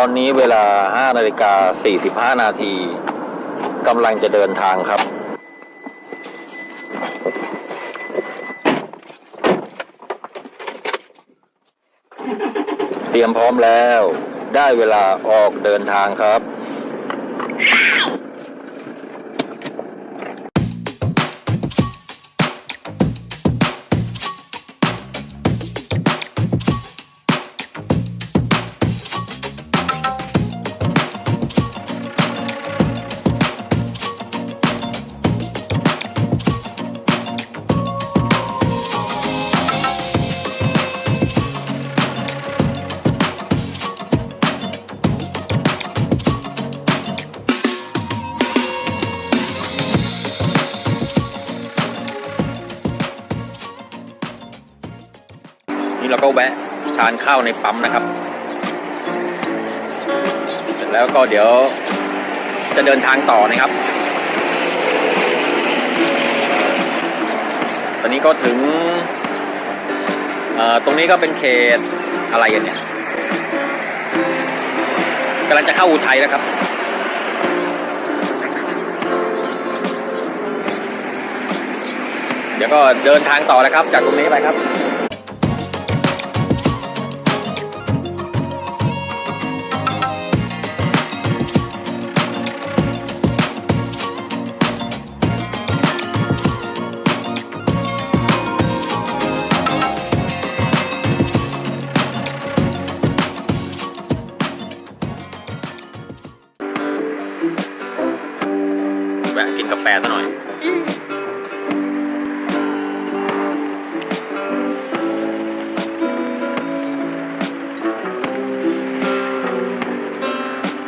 ตอนนี้เวลา5นาฬิกา45 นาทีกำลังจะเดินทางครับ เตรียมพร้อมแล้ว ได้เวลาออกเดินทางครับานข้าวในปั๊มนะครับ เสร็จแล้วก็เดี๋ยวจะเดินทางต่อนะครับ ตอนนี้ก็ถึงตรงนี้ก็เป็นเขตอะไรกันเนี่ยกำลังจะเข้าอุทัยแล้วครับเดี๋ยวก็เดินทางต่อแล้วครับ จากตรงนี้ไปครับ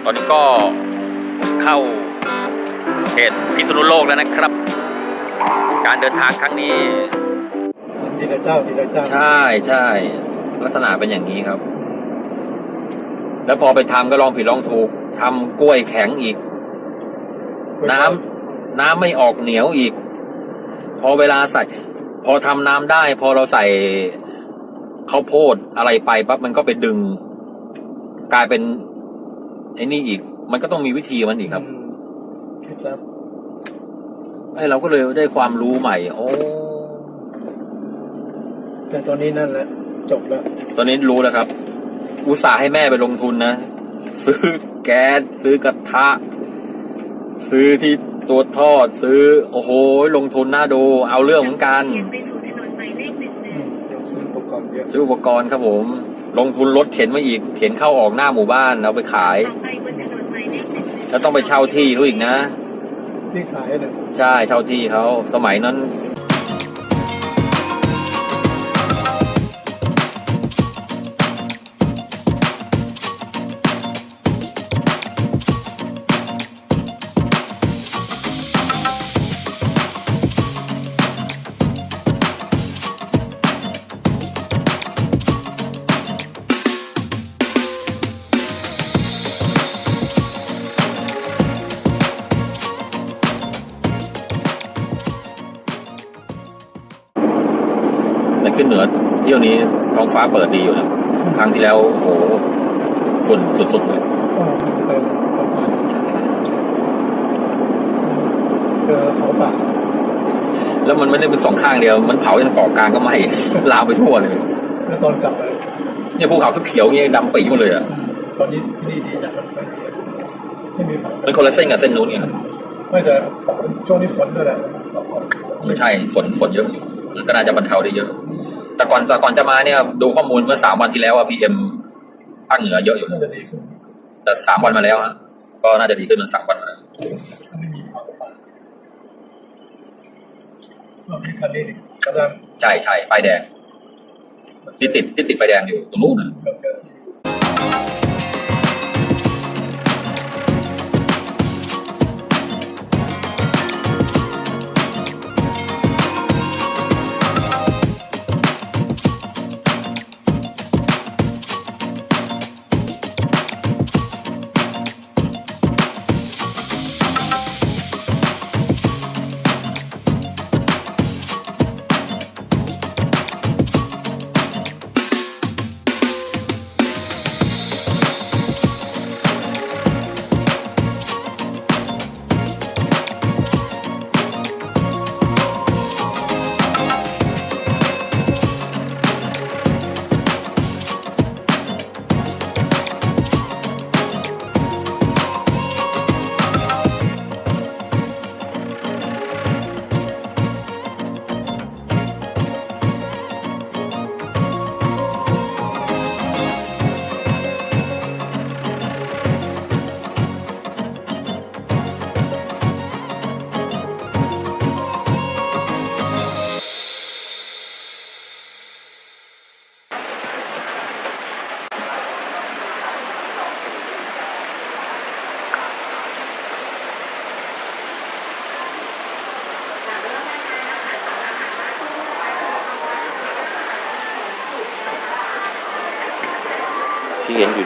ตอนนี้ก็เข้าเขตพิษณุโลกแล้วนะครับ การเดินทางครั้งนี้ทีละเจ้าทีละเจ้าใช่ใช่ลักษณะเป็นอย่างนี้ครับ แล้วพอไปทำก็ลองผิดลองถูกทำกล้วยแข็งอีก น้ำน้ำไม่ออกเหนียวอีก พอเวลาใส่ พอทำน้ำได้ พอเราใส่ข้าวโพดอะไรไปปั๊บมันก็ไปดึง กลายเป็น ไอ้นี่อีก มันก็ต้องมีวิธีมันอีกครับอืมเคล็ดลับไอ้เราก็เลยได้ความรู้ใหม่ โอ้ แต่ตอนนี้นั่นแหละจบแล้วตอนนี้รู้แล้วครับ อุตส่าห์ให้แม่ไปลงทุนนะ ซื้อแก๊สซื้อกระทะ ซื้อที่ตัวทอด ซื้อ โอ้โห ลงทุนน่าดู เอาเรื่องเหมือนกันไปสู่ถนนหมายเลขหนึ่งหอืนึ่งมเราซื้ออุปกรณ์เยอะ ซื้ออุปกรณ์ครับผม ลงทุนรถเข็นมาอีก เข็นเข้าออกหน้าหมู่บ้านเอาไปขาย ต่อไปบนถนนหมายเลขหนึ่งหนึ่งแล้วต้องไปเช่าที่เขาอีกนะ ที่ขายเนี่ย ใช่เช่าที่เขาสมัยนั้น ฟ้าเปิดดีอยู่นะครั้งที่แล้วโอ้โหฝุ่นสุดๆเลยอ๋อเออประกาศเจอเขาป่าแล้วมันไม่ได้เป็นสองข้างเดียว มันเผาจนเกาะกลางก็ไหม้ลามไปทั่วเลยแล้วตอนกลับไปเนี่ยภูเขาเขียวๆอย่างเงี้ยดำปีหมดเลยอะอืมตอนนี้ที่นี่ดีอย่างไม่มีไม่มีเป็นคนละเส้นกับเส้นนู้นไงไม่แต่ช่วงนี้ฝนด้วยแหละไม่ใช่ฝนฝนเยอะอยู่มันก็น่าจะบรรเทาได้เยอะ แต่ก่อนแต่ก่อนจะมาเนี่ย ดูข้อมูลเมื่อสามวันที่แล้วอะพีเอ็มภาคเหนือเยอะอยู่น่าจะดีขึ้นแต่สามวันมาแล้วฮะก็น่าจะดีขึ้นเป็นสามวันมาแล้วไม่มีเขาป่ารอบนี้คันนี้กำลังใช่ใช่ไฟแดง ที่ติดที่ติดไฟแดงอยู่ตรงนู้นนะ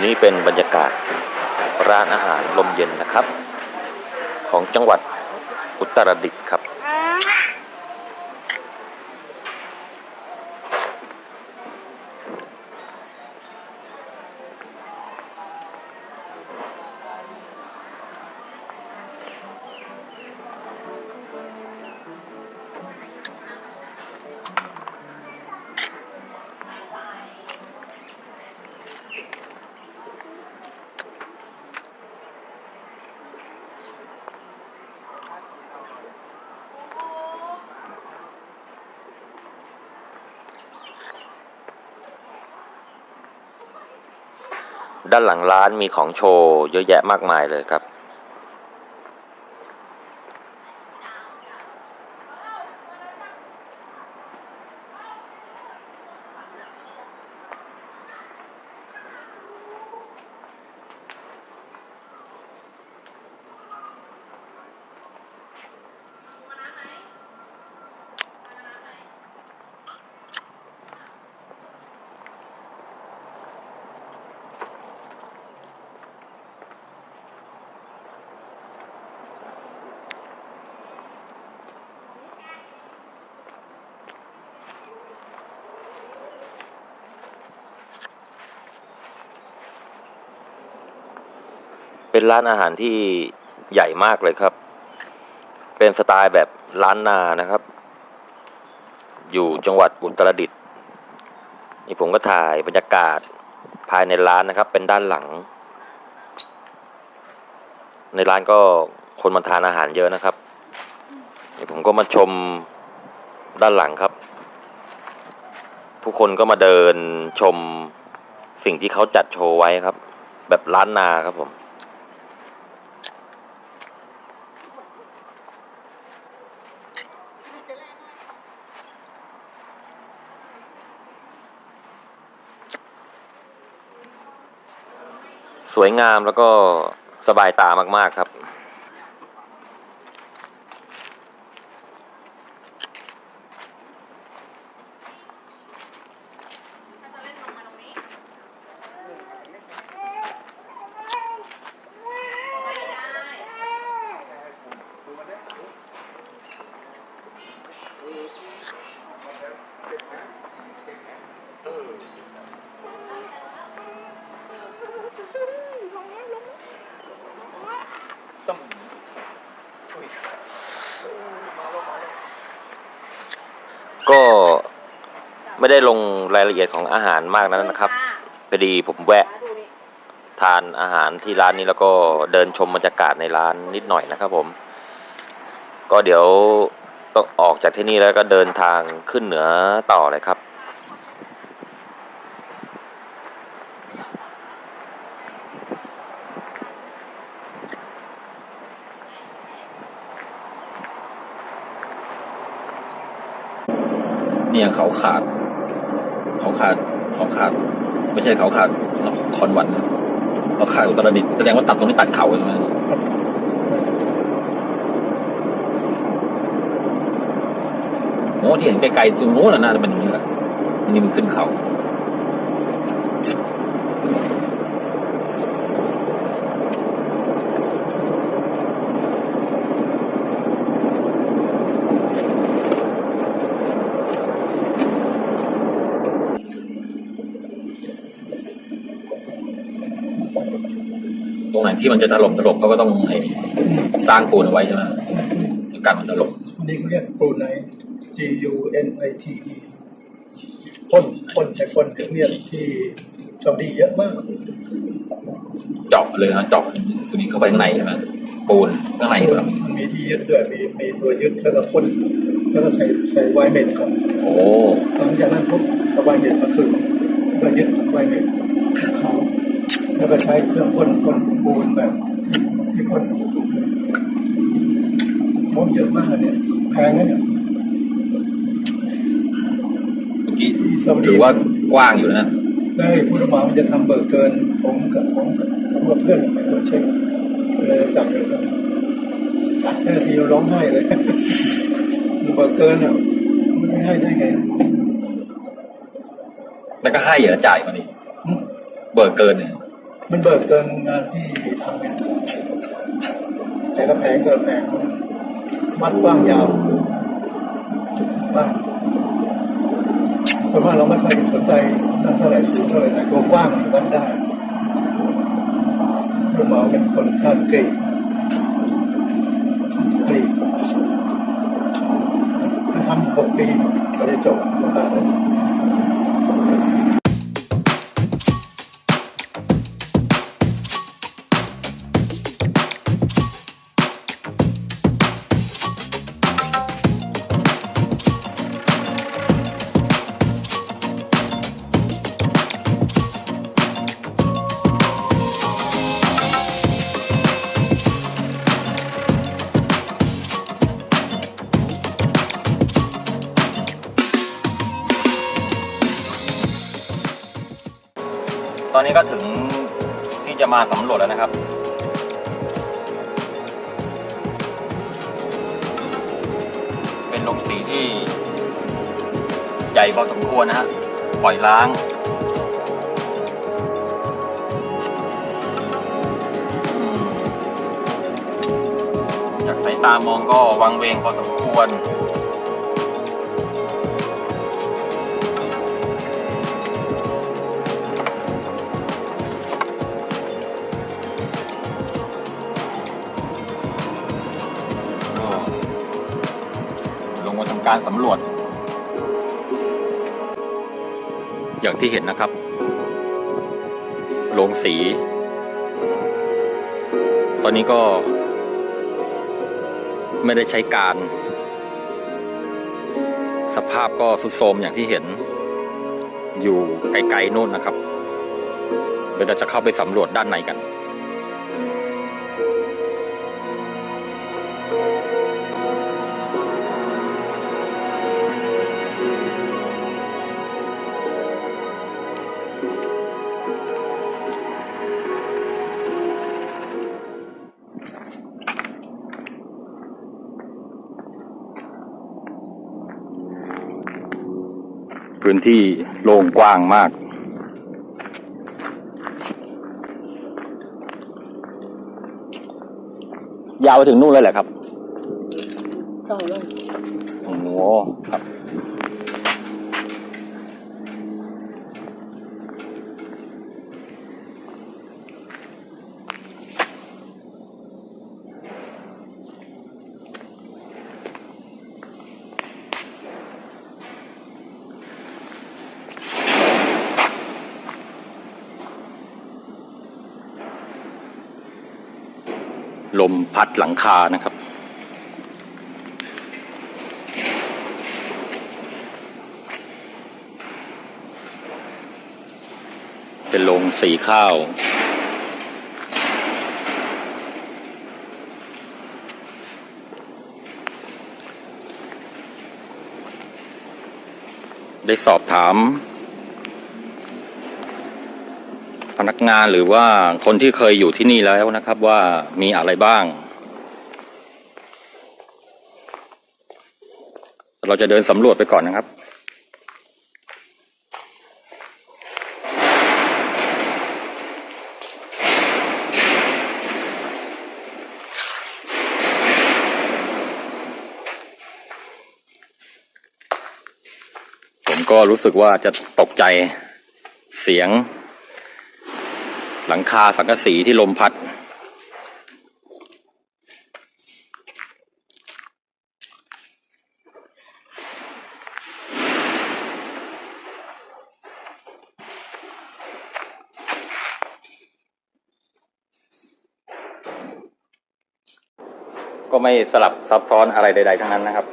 นี่เป็นบรรยากาศร้านอาหารลมเย็นนะครับ ของจังหวัดอุตรดิตถ์ครับ ด้านหลังร้านมีของโชว์เยอะแยะมากมายเลยครับ เป็นร้านอาหารที่ใหญ่มากเลยครับ เป็นสไตล์แบบล้านนานะครับ อยู่จังหวัดอุตรดิตถ์นี่ผมก็ถ่ายบรรยากาศภายในร้านนะครับ เป็นด้านหลัง ในร้านก็คนมาทานอาหารเยอะนะครับนี่ผมก็มาชมด้านหลังครับ ผู้คนก็มาเดินชมสิ่งที่เขาจัดโชว์ไว้ครับ แบบล้านนาครับผม สวยงามแล้วก็สบายตามาก ๆ ครับ ก็ ไม่ได้ลงรายละเอียดของอาหารมากนั้นนะครับพอดีผมแวะทานอาหารที่ร้านนี้แล้วก็เดินชมบรรยากาศในร้านนิดหน่อยนะครับผม ก็เดี๋ยวต้องออกจากที่นี่แล้วก็เดินทางขึ้นเหนือต่อเลยครับ เนี่ยเขาขาดเขาขาดเขาขาด ไม่ใช่เขาขาดนครวันเขาขาดอุตรดิตถ์แสดงว่าตัดตรงนี้ตัดเขาใช่ไหมโอ้ที่เห็นไกลๆตรงโน้นนะน่าจะเป็นอย่างนี้แหละอันนี่มันขึ้นเขา ตรงไหนที่มันจะถล่มถล่มเขาก็ต้องไอ้สร้างปูนเอาไว้ใช่ไหมเดี๋ยวกันมันถล่มอันนี้เขาเรียกปูไน G U N I T E พ่นพ่นใช้พ่นเนี่ยที่ซาอุดีเยอะมากเจาะเลยนะเจาะตัวนี้เข้าไปข้างในใช่ไหมปูนข้างในด้วยมันมีที่ยึดด้วยมีมีตัวยึดแล้วก็พ่นแล้วก็ใช้ใช้ไวเม็ดก่อนโอ้หลังจากนั้นปุ๊บเอาไวเม็ดมาขึงแล้วก็ยึดไวเม็ดเขา แล้วก็ใช้เครื่องพ่นพ่นปูนแบบที่พ่นมดเยอะมากเนี่ยแพงนะเนี่ยเมื่อกี้ที่ซาอุดีถือว่ากว้างอยู่นะใช่ผู้รับเหมามันจะทำเบิกเกิน ผมกับผมกับผมกับเพื่อนไปตรวจเช็คเลยจับเลยครับแค่ทีเราร้องไห้เลยเบิกเกินอะไม่ให้ได้ไงแล้วก็ให้เหรอจ่ายมาดิหึเบิกเกินเนี่ย มันเบิกเกินงานที่ทำเนี่ยแต่ละแผงแต่ละแผงมัดกว้างยาวบ้างส่วนมากเราไม่ค่อยสนใจนั่นเท่าไหร่สูงเท่าไหร่แต่ตัวกว้างมันวัดได้ลูกหมาเป็นคนคาดกรีดกรีดมันทำหกปีก็จะจบโอกาสนั้น ก็ถึงที่จะมาสำรวจแล้วนะครับ เป็นโรงสีที่ใหญ่พอสมควรนะฮะปล่อยล้างจากสายตามองก็วังเวงพอสมควร การสำรวจ อย่างที่เห็นนะครับ โรงสี ตอนนี้ก็ ไม่ได้ใช้การ สภาพก็สุดโทมอย่างที่เห็น อยู่ไกลๆโน่นนะครับ เดี๋ยวเราจะเข้าไปสำรวจด้านในกัน พื้นที่โล่งกว้างมาก ยาวไปถึงนู่นเลยแหละครับ เก้าไร่โอ้โห ลมพัดหลังคานะครับ เป็นโรงสีข้าว ได้สอบถาม พนัก งานหรือว่าคนที่เคยอยู่ที่นี่แล้วนะครับว่ามีอะไรบ้าง เราจะเดินสำรวจไปก่อนนะครับผมก็รู้สึกว่าจะตกใจเสียง ลังคาสังกะสีที่ลมพัด ก็ไม่สลับซับซ้อนอะไรใด ๆ ทั้งนั้นนะครับ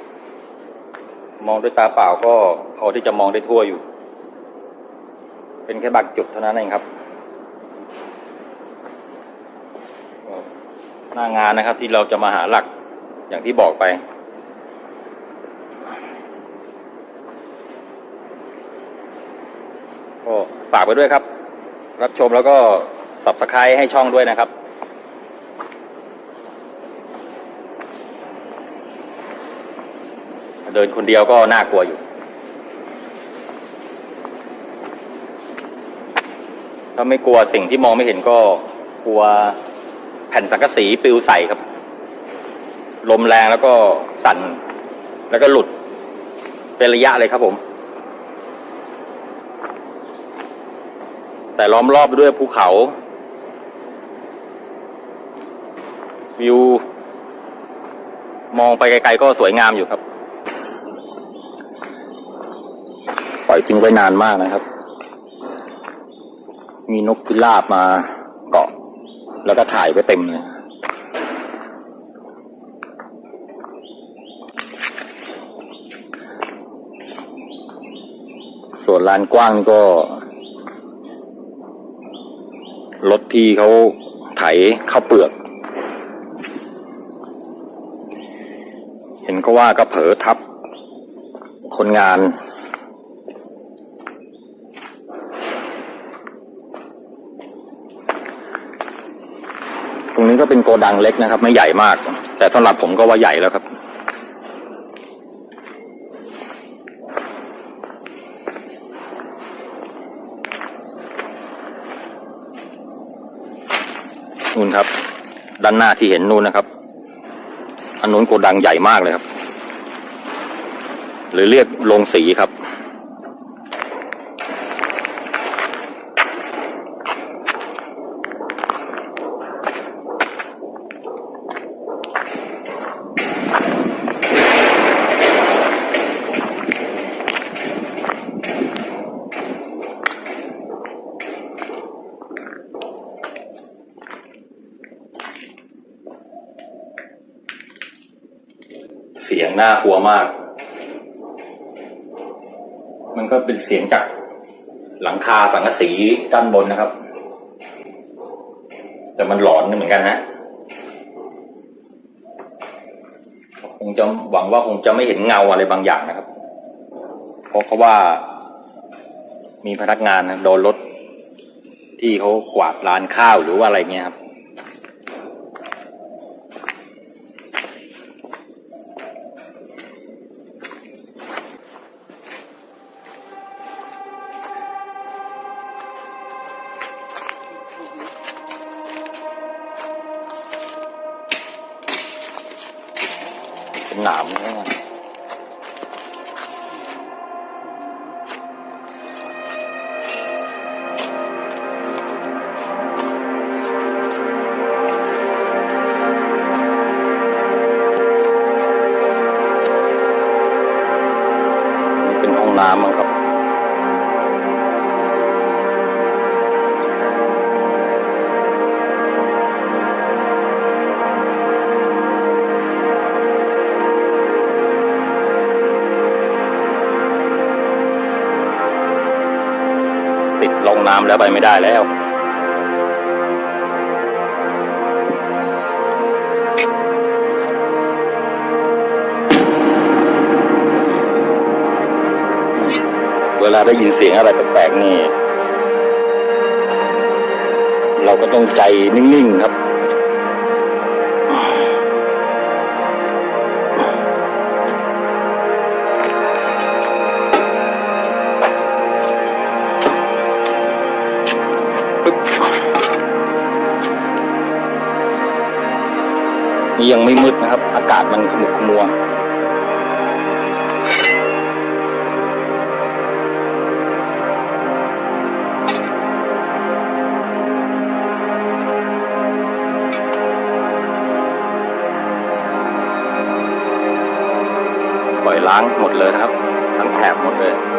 มองด้วยตาเปล่าก็พอที่จะมองได้ทั่วอยู่ เป็นแค่บางจุดเท่านั้นเองครับก็ หน้างานนะครับ ที่เราจะมาหาหลักอย่างที่บอกไป ก็ฝากไปด้วยครับ รับชมแล้วก็สับสไครให้ช่องด้วยนะครับเดินคนเดียวก็น่ากลัวอยู่ ถ้าถ้าไม่กลัวสิ่งที่มองไม่เห็นก็กลัว แผ่นสังกะสีปลิวใส่ครับ ลมแรงแล้วก็สั่น แล้วก็หลุด เป็นระยะเลยครับผม แต่ล้อมรอบไปด้วยภูเขา วิว มองไปไกลๆก็สวยงามอยู่ครับ ปล่อยทิ้งไว้นานมากนะครับ มีนกพิราบมา แล้วก็ถ่ายไว้เต็มเลยส่วนลานกว้างก็ รถที่เขาไถเข้าวเปลือก เห็นก็ว่าก็เผลอทับคนงาน ตรงนี้ ก็เป็นโกดังเล็กนะครับ ไม่ใหญ่มาก แต่สำหรับผมก็ว่าใหญ่แล้วครับ นู่นครับ ด้านหน้าที่เห็นนู่นนะครับ อันนู้นโกดังใหญ่มากเลยครับ หรือเรียกโรงสีครับ เสียงน่ากลัว มาก มันก็เป็นเสียงจากหลังคาสังกะสีด้านบนนะครับ แต่มันหลอนเหมือนกันนะคงจะหวังว่าคงจะไม่เห็นเงาอะไรบางอย่างนะครับ เพราะเขาว่ามีพนักงานนะโดนรถที่เขากวาดร้านข้าวหรือว่าอะไรเงี้ยครับามแล้วไปไม่ได้แล้ว เวลาได้ยินเสียงอะไรแปลกๆนี่ เราก็ต้องใจนิ่ง ๆ ครับ ยังไม่มืดนะครับ อากาศมันขมุกขมัวปล่อยล้างหมดเลยนะครับทั้งแถบหมดเลย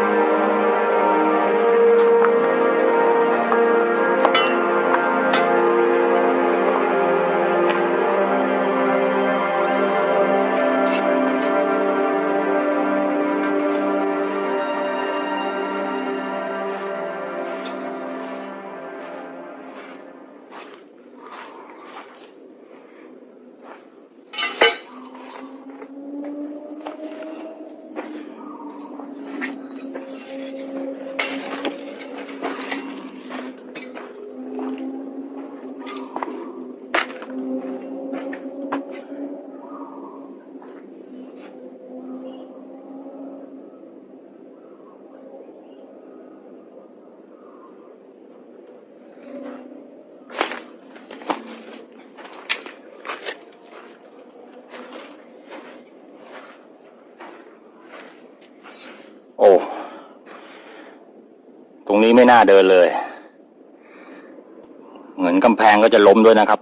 ไม่น่าเดินเลย เหมือนกำแพงก็จะล้มด้วยนะครับ